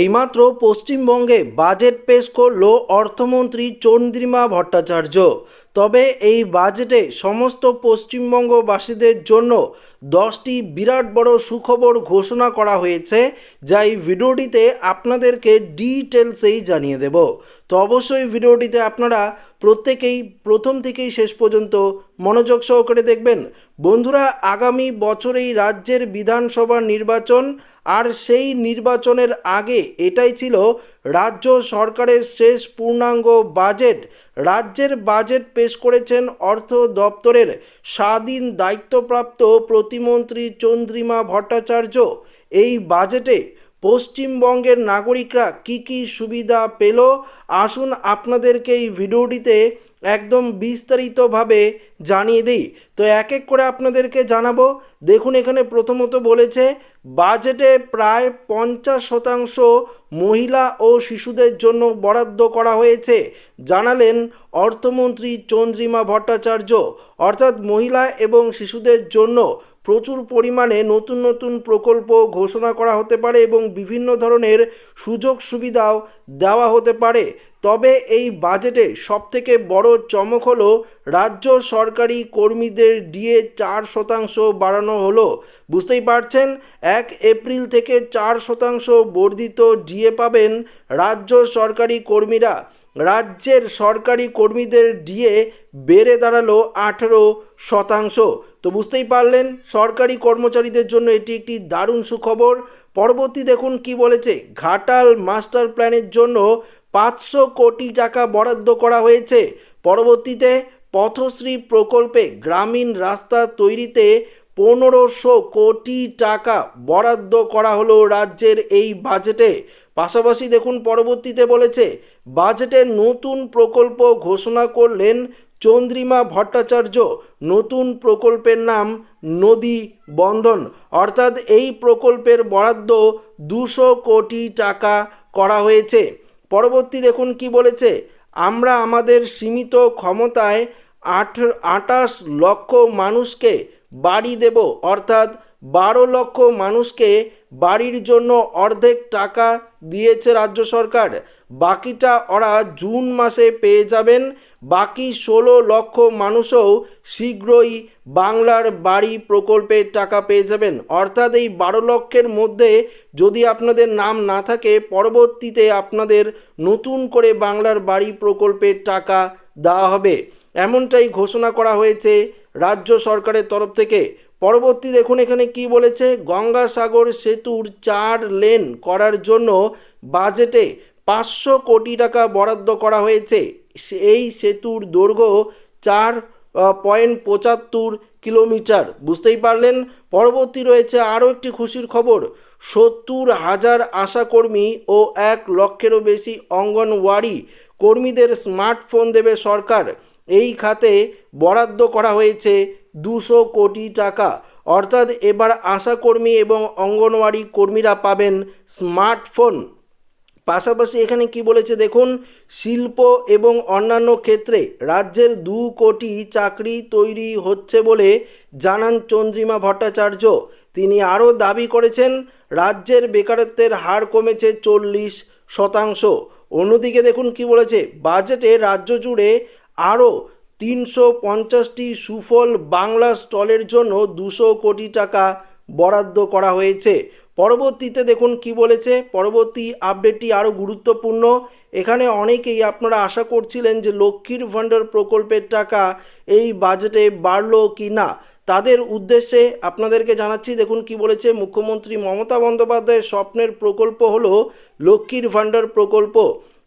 এইমাত্র পশ্চিমবঙ্গে বাজেট পেশ করল অর্থমন্ত্রী চন্দ্রিমা ভট্টাচার্য। তবে এই বাজেটে সমস্ত পশ্চিমবঙ্গবাসীদের জন্য দশটি বিরাট বড় সুখবর ঘোষণা করা হয়েছে, যা এই ভিডিওটিতে আপনাদেরকে ডিটেলসেই জানিয়ে দেব। তো অবশ্যই ভিডিওটিতে আপনারা প্রত্যেকেই প্রথম থেকেই শেষ পর্যন্ত মনোযোগ সহকারে দেখবেন। বন্ধুরা, আগামী বছরেই রাজ্যের বিধানসভা নির্বাচন আর সেই নির্বাচনের আগে এটাই ছিল রাজ্য সরকারের শেষ পূর্ণাঙ্গ বাজেট। রাজ্যের বাজেট পেশ করেছেন অর্থ দপ্তরের স্বাধীন দায়িত্বপ্রাপ্ত প্রতিমন্ত্রী চন্দ্রিমা ভট্টাচার্য। এই বাজেটে পশ্চিমবঙ্গের নাগরিকরা কি কি সুবিধা পেল? আসুন আপনাদেরকে এই ভিডিওটিতে একদম বিস্তারিতভাবে জানিয়ে দিই। তো এক এক করে আপনাদেরকে জানাব। দেখুন, এখানে প্রথমত বলেছে বাজেটে প্রায় পঞ্চাশ শতাংশ মহিলা ও শিশুদের জন্য বরাদ্দ করা হয়েছে, জানালেন অর্থমন্ত্রী চন্দ্রিমা ভট্টাচার্য। অর্থাৎ মহিলা এবং শিশুদের জন্য প্রচুর পরিমাণে নতুন নতুন প্রকল্প ঘোষণা করা হতে পারে এবং বিভিন্ন ধরনের সুযোগ সুবিধাও দেওয়া হতে পারে। তবে এই বাজেটে সবথেকে বড় চমক হলো রাজ্য সরকারি কর্মীদের ডিএ চার শতাংশ বাড়ানো হলো। বুঝতেই পারছেন, এক এপ্রিল থেকে চার শতাংশ বর্ধিত ডিএ পাবেন রাজ্য সরকারি কর্মীরা। রাজ্যের সরকারি কর্মীদের ডিএ বেড়ে দাঁড়াল আঠেরো শতাংশ। তো বুঝতেই পারলেন, সরকারি কর্মচারীদের জন্য এটি একটি দারুণ সুখবর। পরবর্তী দেখুন কি বলেছে। ঘাটাল মাস্টার প্ল্যানের জন্য পাঁচশো কোটি টাকা বরাদ্দ করা হয়েছে। পরবর্তীতে পথশ্রী প্রকল্পে গ্রামীণ রাস্তা তৈরিতে পনেরোশো কোটি টাকা বরাদ্দ করা হলো রাজ্যের এই বাজেটে। পাশাপাশি দেখুন, পরবর্তীতে বলেছে, বাজেটে নতুন প্রকল্প ঘোষণা করলেন চন্দ্রিমা ভট্টাচার্য। নতুন প্রকল্পের নাম নদী বন্ধন। অর্থাৎ এই প্রকল্পের বরাদ্দ দুশো কোটি টাকা করা হয়েছে। পরবর্তী দেখুন কি বলেছে, আমরা আমাদের সীমিত ক্ষমতায় আট আটাশ লক্ষ মানুষকে বাড়ি দেব, অর্থাৎ বারো লক্ষ মানুষকে বাড়ির জন্য অর্ধেক টাকা দিয়েছে রাজ্য সরকার। বাকিটা ওরা জুন মাসে পেয়ে যাবেন, বাকি ষোলো লক্ষ মানুষও শীঘ্রই বাংলার বাড়ি প্রকল্পের টাকা পেয়ে যাবেন। অর্থাৎ এই বারো লক্ষের মধ্যে যদি আপনাদের নাম না থাকে, পরবর্তীতে আপনাদের নতুন করে বাংলার বাড়ি প্রকল্পের টাকা দেওয়া হবে। এমনটাই ঘোষণা করা হয়েছে রাজ্য সরকারের তরফ থেকে। পরবর্তী দেখুন এখানে কি বলেছে, গঙ্গাসাগর সেতুর চার লেন করার জন্য বাজেটে পাঁচশো কোটি টাকা বরাদ্দ করা হয়েছে। এই সেতুর দৈর্ঘ্য চার পয়েন্ট পঁচাত্তর কিলোমিটার। বুঝতেই পারলেন? পরবর্তী রয়েছে আরও একটি খুশির খবর, সত্তর হাজার আশাকর্মী ও এক লক্ষেরও বেশি অঙ্গনওয়াড়ি কর্মীদের স্মার্টফোন দেবে সরকার। এই খাতে বরাদ্দ করা হয়েছে দুশো কোটি টাকা। অর্থাৎ এবার আশাকর্মী এবং অঙ্গনওয়াড়ি কর্মীরা পাবেন স্মার্টফোন। পাশাপাশি এখানে কি বলেছে দেখুন, শিল্প এবং অন্যান্য ক্ষেত্রে রাজ্যের দু কোটি চাকরি তৈরি হচ্ছে বলে জানান চন্দ্রিমা ভট্টাচার্য। তিনি আরও দাবি করেছেন, রাজ্যের বেকারত্বের হার কমেছে চল্লিশ শতাংশ। অন্যদিকে দেখুন কি বলেছে, বাজেটে রাজ্য জুড়ে আরও তিনশো পঞ্চাশটি সুফল বাংলা স্টলের জন্য দুশো কোটি টাকা বরাদ্দ করা হয়েছে। পরবর্তীতে দেখুন কি বলেছে। পরবর্তী আপডেটটি আরও গুরুত্বপূর্ণ। এখানে অনেকেই আপনারা আশা করছিলেন যে লক্ষ্মীর ভাণ্ডার প্রকল্পের টাকা এই বাজেটে বাড়লো কি না। তাদের উদ্দেশ্যে আপনাদেরকে জানাচ্ছি, দেখুন কি বলেছে মুখ্যমন্ত্রী মমতা বন্দ্যোপাধ্যায়ের স্বপ্নের প্রকল্প হলো লক্ষ্মীর ভাণ্ডার প্রকল্প।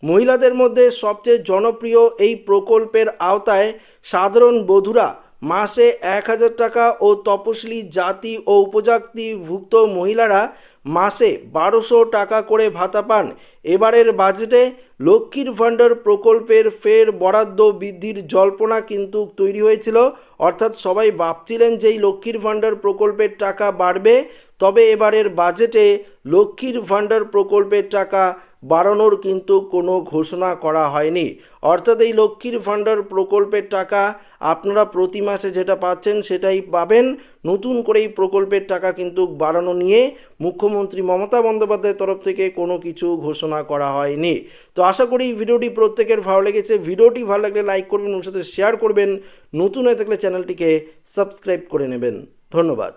মহিলাদের মধ্যে সবচেয়ে জনপ্রিয় এই প্রকল্পের আওতায় সাধারণ বধূরা মাসে এক হাজার টাকা ও তপশিলি জাতি ও উপজাতিভুক্ত মহিলারা মাসে বারোশো টাকা করে ভাতা পান। এবারের বাজেটে লক্ষ্মীর ভাণ্ডার প্রকল্পের ফের বরাদ্দ বৃদ্ধির জল্পনা কিন্তু তৈরি হয়েছিল। অর্থাৎ সবাই ভাবছিলেন যে লক্ষ্মীর ভাণ্ডার প্রকল্পের টাকা বাড়বে। তবে এবারের বাজেটে লক্ষ্মীর ভাণ্ডার প্রকল্পের টাকা বাড়ানোর কিন্তু কোনো ঘোষণা করা হয়নি। অর্থাৎ এই লক্ষ্মীর ভাণ্ডার প্রকল্পের টাকা আপনারা প্রতি মাসে যেটা পাচ্ছেন সেটাই পাবেন। নতুন করে এই প্রকল্পের টাকা কিন্তু বাড়ানো নিয়ে মুখ্যমন্ত্রী মমতা বন্দ্যোপাধ্যায়ের তরফ থেকে কোনো কিছু ঘোষণা করা হয়নি। তো আশা করি ভিডিওটি প্রত্যেকের ভালো লেগেছে। ভিডিওটি ভালো লাগলে লাইক করবেন, ওর সাথে শেয়ার করবেন। নতুন হয়ে থাকলে চ্যানেলটিকে সাবস্ক্রাইব করে নেবেন। ধন্যবাদ।